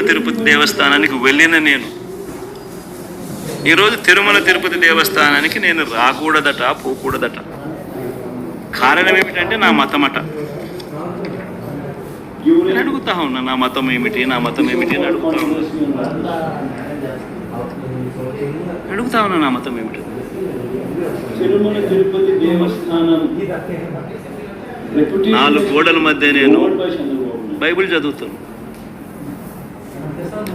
తిరుమల తిరుపతి దేవస్థానానికి వెళ్ళిన నేను. ఈరోజు తిరుమల తిరుపతి దేవస్థానానికి నేను రాకూడదట పోకూడదట. కారణం ఏమిటంటే నా మతమట. నేను అడుగుతా ఉన్నా నా మతం ఏమిటి నా మతం ఏమిటి అని అడుగుతా ఉన్నా. అడుగుతా ఉన్నా నా మతం ఏమిటి. తిరుమల తిరుపతి దేవస్థానం. reputation నాలుగు గోడల మధ్య నేను. బైబిల్ చదువుతాను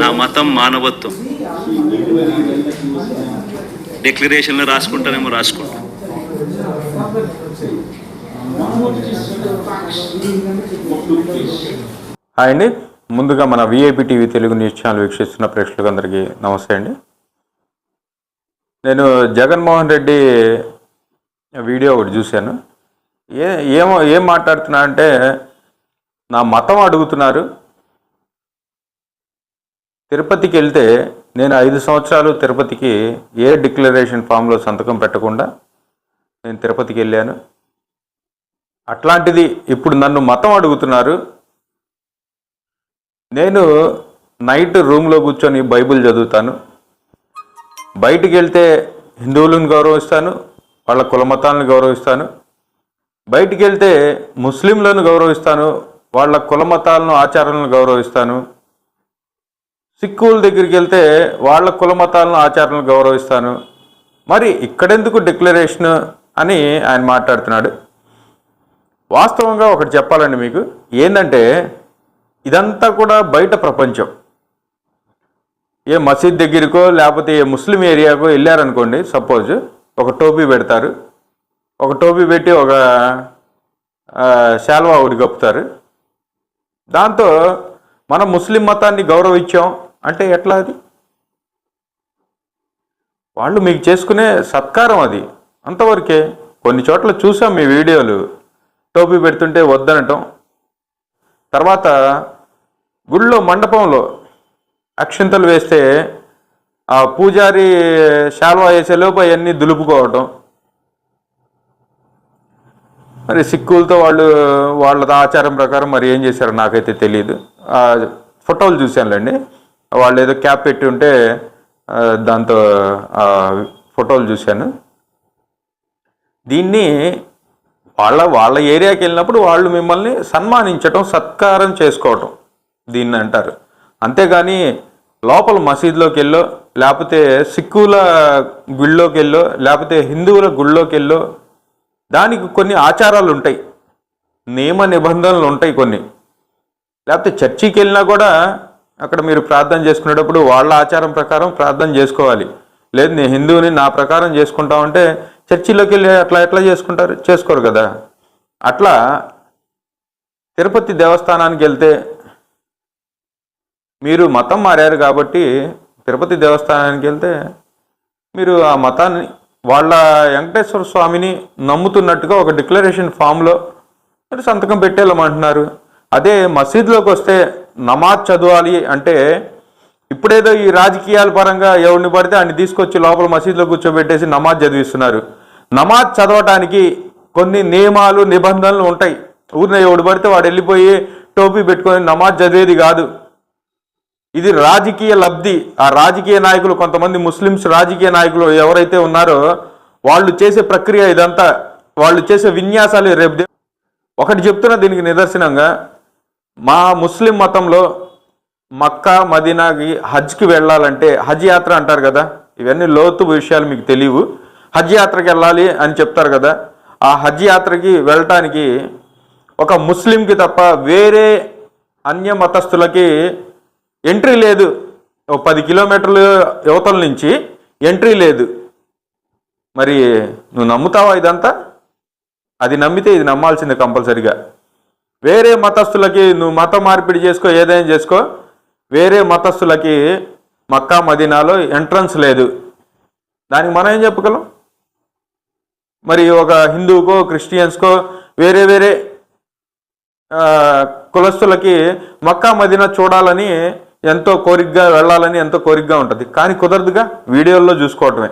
నా మతం మానవత్వం. He డిక్లరేషన్లు రాసుకుంటానేమో రాసుకుంటా. హాయ్ అండి. ముందుగా మన VIP TV Telugu news channel వీక్షిస్తున్న ప్రేక్షకులందరికీ నమస్తే అండి. నేను జగన్మోహన్ రెడ్డి వీడియో ఒకటి చూశాను. ఏ ఏమో ఏం మాట్లాడుతున్నా అంటే నా మతం అడుగుతున్నారు. తిరుపతికి వెళ్తే నేను ఐదు సంవత్సరాలు తిరుపతికి ఏ డిక్లరేషన్ ఫామ్లో సంతకం పెట్టకుండా నేను తిరుపతికి వెళ్ళాను అట్లాంటిది ఇప్పుడు నన్ను మతం అడుగుతున్నారు. నేను నైట్ రూమ్లో కూర్చొని బైబిల్ చదువుతాను. బయటికి వెళ్తే హిందువులను గౌరవిస్తాను వాళ్ళ కులమతాలను గౌరవిస్తాను. బయటికి వెళ్తే ముస్లింలను గౌరవిస్తాను వాళ్ళ కులమతాలను ఆచారాలను గౌరవిస్తాను. సిక్కుల దగ్గరికి వెళ్తే వాళ్ళ కుల మతాలను ఆచారాలను గౌరవిస్తాను. మరి ఇక్కడెందుకు డిక్లరేషన్ అని ఆయన మాట్లాడుతున్నాడు. వాస్తవంగా ఒకటి చెప్పాలండి మీకు. ఏంటంటే ఇదంతా కూడా బయట ప్రపంచం. ఏ మసీద్ దగ్గరికో లేకపోతే ఏ ముస్లిం ఏరియాకో వెళ్ళారనుకోండి సపోజ్ ఒక టోపీ పెడతారు. ఒక టోపీ పెట్టి ఒక శాల్వా ఒకటి కప్పుతారు. దాంతో మనం ముస్లిం మతాన్ని గౌరవించాం. అంటే ఎట్లా అది? వాళ్ళు మీకు చేసుకునే సత్కారం అది. అంతవరకే కొన్ని చోట్ల చూసాం మీ వీడియోలు. టోపీ పెడుతుంటే వద్దనటం. తర్వాత గుళ్ళో మండపంలో అక్షింతలు వేస్తే ఆ పూజారి శాల్వా వేసేలోపు అవన్నీ దులుపుకోవటం. మరి సిక్కులతో వాళ్ళు వాళ్ళ ఆచారం ప్రకారం మరి ఏం చేశారో నాకైతే తెలియదు ఫోటోలు చూశానులేండి. వాళ్ళు ఏదో క్యాప్ పెట్టి ఉంటే దాంతో ఫోటోలు చూశాను. దీన్ని వాళ్ళ వాళ్ళ ఏరియాకి వెళ్ళినప్పుడు వాళ్ళు మిమ్మల్ని సన్మానించటం సత్కారం చేసుకోవటం దీన్ని అంటారు. అంతేగాని లోపల మసీదులోకి వెళ్ళో లేకపోతే సిక్కుల గుళ్ళోకి వెళ్ళో లేకపోతే హిందువుల గుళ్ళోకి వెళ్ళో దానికి కొన్ని ఆచారాలు ఉంటాయి. నియమ నిబంధనలు ఉంటాయి కొన్ని. లేకపోతే చర్చికి వెళ్ళినా కూడా అక్కడ మీరు ప్రార్థన చేసుకునేటప్పుడు వాళ్ళ ఆచారం ప్రకారం ప్రార్థన చేసుకోవాలి. లేదు నేను హిందువుని నా ప్రకారం చేసుకుంటామంటే చర్చిలోకి వెళ్ళి అట్లా ఎట్లా చేసుకుంటారు? చేసుకోరు కదా. అట్లా తిరుపతి దేవస్థానానికి వెళ్తే మీరు మతం మారారు కాబట్టి తిరుపతి దేవస్థానానికి వెళ్తే మీరు ఆ మతాన్ని వాళ్ళ వెంకటేశ్వర స్వామిని నమ్ముతున్నట్టుగా ఒక డిక్లరేషన్ ఫామ్లో మీరు సంతకం పెట్టేళ్ళమంటున్నారు అదే మసీదులోకి వస్తే నమాజ్ చదవాలి అంటే ఇప్పుడేదో ఈ రాజకీయాల పరంగా ఎవరిని పడితే ఆయన తీసుకొచ్చి లోపల మసీదులో కూర్చోబెట్టేసి నమాజ్ చదివిస్తున్నారు. నమాజ్ చదవటానికి కొన్ని నియమాలు నిబంధనలు ఉంటాయి. ఊరిన ఎవడు పడితే వాడు వెళ్ళిపోయి టోపీ పెట్టుకొని నమాజ్ చదివేది కాదు. ఇది రాజకీయ లబ్ధి. ఆ రాజకీయ నాయకులు కొంతమంది ముస్లిమ్స్ రాజకీయ నాయకులు ఎవరైతే ఉన్నారో వాళ్ళు చేసే ప్రక్రియ ఇదంతా. వాళ్ళు చేసే విన్యాసాలు రేపు ఒకటి చెప్తున్నా దీనికి నిదర్శనంగా. మా ముస్లిం మతంలో మక్కా మదీనాకి హజ్కి వెళ్ళాలంటే హజ్ యాత్ర అంటారు కదా? ఇవన్నీ లోతు విషయాలు మీకు తెలియవు. హజ్ యాత్రకి వెళ్ళాలి అని చెప్తారు కదా? ఆ హజ్ యాత్రకి వెళ్ళటానికి ఒక ముస్లింకి తప్ప వేరే అన్య మతస్థులకి ఎంట్రీ లేదు. పది కిలోమీటర్లు యువతల నుంచి ఎంట్రీ లేదు. మరి నువ్వు నమ్ముతావా ఇదంతా? అది నమ్మితే ఇది నమ్మాల్సిందే కంపల్సరిగా. వేరే మతస్థులకి నువ్వు మత మార్పిడి చేసుకో ఏదైనా చేసుకో. వేరే మతస్థులకి మక్కా మదీనాలో ఎంట్రన్స్ లేదు. దానికి మనం ఏం చెప్పగలం? మరి ఒక హిందువుకో క్రిస్టియన్స్కో వేరే వేరే కులస్తులకి మక్కా మదీనా చూడాలని ఎంతో కోరికగా వెళ్ళాలని ఎంతో కోరికగా ఉంటుంది. కానీ కుదరదుగా? వీడియోల్లో చూసుకోవటమే.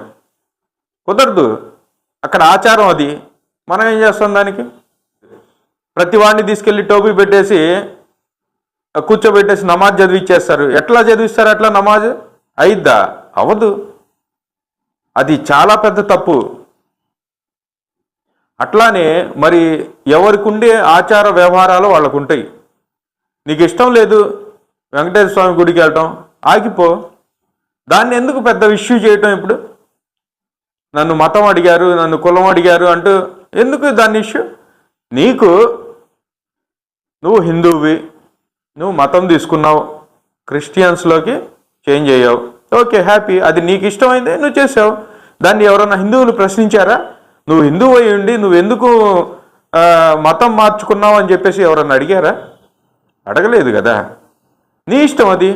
కుదరదు. అక్కడ ఆచారం అది. మనం ఏం చేస్తాం దానికి? ప్రతి వాడిని తీసుకెళ్ళి టోపీ పెట్టేసి కూర్చోబెట్టేసి నమాజ్ చదివిచ్చేస్తారు. ఎట్లా చదివిస్తారు అట్లా నమాజ్? అయిద్దా? అవదు. అది చాలా పెద్ద తప్పు. అట్లానే మరి ఎవరికి ఉండే ఆచార వ్యవహారాలు వాళ్ళకు ఉంటాయి నీకు ఇష్టం లేదు వెంకటేశ్వర స్వామి గుడికి వెళ్ళటం ఆగిపో. దాన్ని ఎందుకు పెద్ద ఇష్యూ చేయటం ఇప్పుడు? నన్ను మతం అడిగారు నన్ను కులం అడిగారు అంటూ ఎందుకు దాన్ని ఇష్యూ? నీకు నువ్వు హిందువువి నువ్వు మతం తీసుకున్నావు క్రిస్టియన్స్లోకి చేంజ్ అయ్యావు. Okay happy. అది నీకు ఇష్టమైంది నువ్వు చేసావు. దాన్ని ఎవరన్నా హిందువులు ప్రశ్నించారా? నువ్వు హిందువు అయి ఉండి నువ్వు ఎందుకు మతం మార్చుకున్నావు అని చెప్పేసి ఎవరన్నా అడిగారా? అడగలేదు కదా. నీ ఇష్టం అది.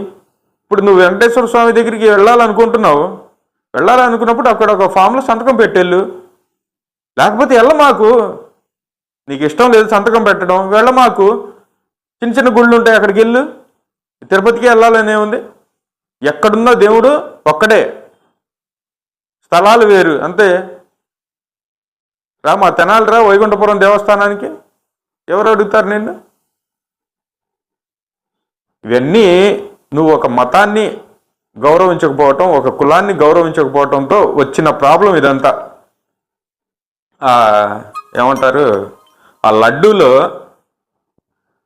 ఇప్పుడు నువ్వు వెంకటేశ్వర స్వామి దగ్గరికి వెళ్ళాలనుకుంటున్నావు. వెళ్ళాలనుకున్నప్పుడు అక్కడ ఒక ఫామ్లో సంతకం పెట్టేళ్ళు. లేకపోతే వెళ్ళ మాకు నీకు ఇష్టం లేదు సంతకం పెట్టడం. వీళ్ళ మాకు చిన్న చిన్న గుళ్ళు ఉంటాయి అక్కడికి వెళ్ళు. తిరుపతికి వెళ్ళాలనే ఉంది. ఎక్కడున్న దేవుడు ఒక్కడే. స్థలాలు వేరు. అంతే. రా మా తెనాలి రా వైకుంఠపురం దేవస్థానానికి. ఎవరు అడుగుతారు నిన్ను? ఇవన్నీ నువ్వు ఒక మతాన్ని గౌరవించకపోవటం ఒక కులాన్ని గౌరవించకపోవటంతో వచ్చిన ప్రాబ్లం ఇదంతా. ఏమంటారు? ఆ లడ్డూలో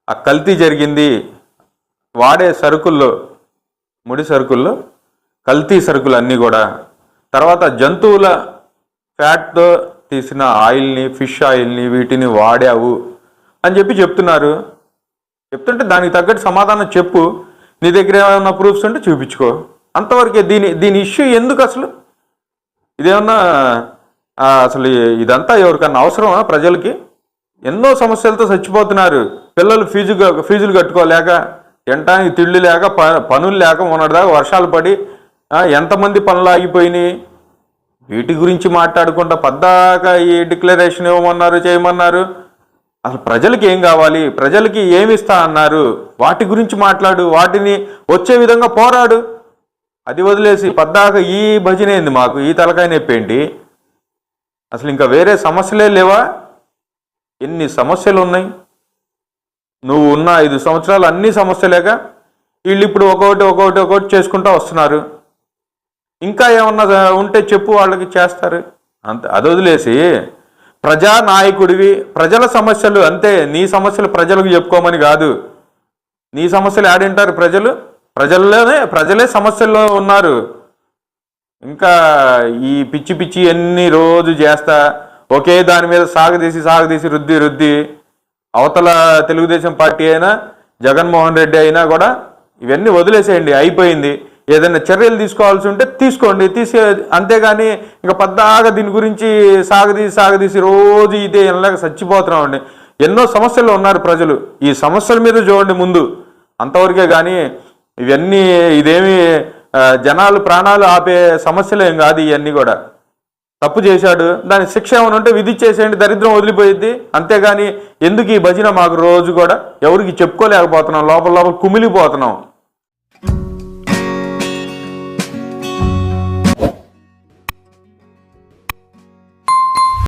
ఆ కల్తీ జరిగింది. వాడే సరుకుల్లో ముడి సరుకుల్లో కల్తీ సరుకులు అన్నీ కూడా. తర్వాత జంతువుల ఫ్యాట్తో తీసిన ఆయిల్ని ఫిష్ ఆయిల్ని వీటిని వాడావు అని చెప్పి చెప్తున్నారు. చెప్తుంటే దానికి తగ్గట్టు సమాధానం చెప్పు. నీ దగ్గర ఏమైనా ప్రూఫ్స్ ఉంటే చూపించుకో. అంతవరకే దీని దీని ఇష్యూ ఎందుకు అసలు? ఇదేమన్నా అసలు ఇదంతా ఎవరికన్నా అవసరమా ప్రజలకి? ఎన్నో సమస్యలతో చచ్చిపోతున్నారు. పిల్లలు ఫీజు ఫీజులు కట్టుకోలేక తినటానికి తిళ్ళు లేక ప- పనులు లేక ఉన్నదాకా వర్షాలు పడి ఎంతమంది పనులు ఆగిపోయినాయి? వీటి గురించి మాట్లాడుకుంటా పద్దాక ఈ డిక్లరేషన్ ఇవ్వమన్నారు చేయమన్నారు. అసలు ప్రజలకి ఏం కావాలి? ప్రజలకి ఏమి ఇస్తా అన్నారు? వాటి గురించి మాట్లాడు. వాటిని వచ్చే విధంగా పోరాడు. అది వదిలేసి పద్దాక ఈ భజన ఏంది మాకు? ఈ తలకాయ నొప్పి ఏంటి? అసలు ఇంకా వేరే సమస్యలే లేవా? ఎన్ని సమస్యలు ఉన్నాయి నువ్వు ఉన్న ఐదు సంవత్సరాలు అన్ని సమస్యలేక వీళ్ళు ఇప్పుడు ఒక్కొక్కటి ఒక్కొక్కటి ఒక్కొక్కటి చేసుకుంటూ వస్తున్నారు. ఇంకా ఏమన్నా ఉంటే చెప్పు వాళ్ళకి చేస్తారు. అంత అది వదిలేసి ప్రజా నాయకుడివి ప్రజల సమస్యలు అంతే. నీ సమస్యలు ప్రజలకు చెప్పుకోమని కాదు. నీ సమస్యలు ఆడింటారు ప్రజలు. ప్రజల్లోనే ప్రజలే సమస్యల్లో ఉన్నారు. ఇంకా ఈ పిచ్చి పిచ్చి ఎన్ని రోజు చేస్తా. ఒకే దాని మీద సాగదీసి సాగదీసి రుద్ది రుద్ది అవతల తెలుగుదేశం పార్టీ అయినా జగన్మోహన్ రెడ్డి అయినా కూడా ఇవన్నీ వదిలేసేయండి అయిపోయింది. ఏదైనా చర్యలు తీసుకోవాల్సి ఉంటే తీసుకోండి తీసే అంతేగాని ఇంకా పద్దాగా దీని గురించి సాగదీసి సాగదీసి రోజు ఇదే ఇలాగ చచ్చిపోతున్నామండి. ఎన్నో సమస్యలు ఉన్నారు ప్రజలు. ఈ సమస్యల మీద చూడండి ముందు. అంతవరకే కానీ ఇవన్నీ ఇదేమి జనాలు ప్రాణాలు ఆపే సమస్యలు ఏం కాదు ఇవన్నీ కూడా. తప్పు చేశాడు దాని శిక్ష ఏమైనా ఉంటే విధించేసేయండి దరిద్రం వదిలిపోయింది అంతేగాని ఎందుకు ఈ భజన మాకు రోజు కూడా ఎవరికి చెప్పుకోలేకపోతున్నాం లోపల లోపల కుమిలిపోతున్నాం.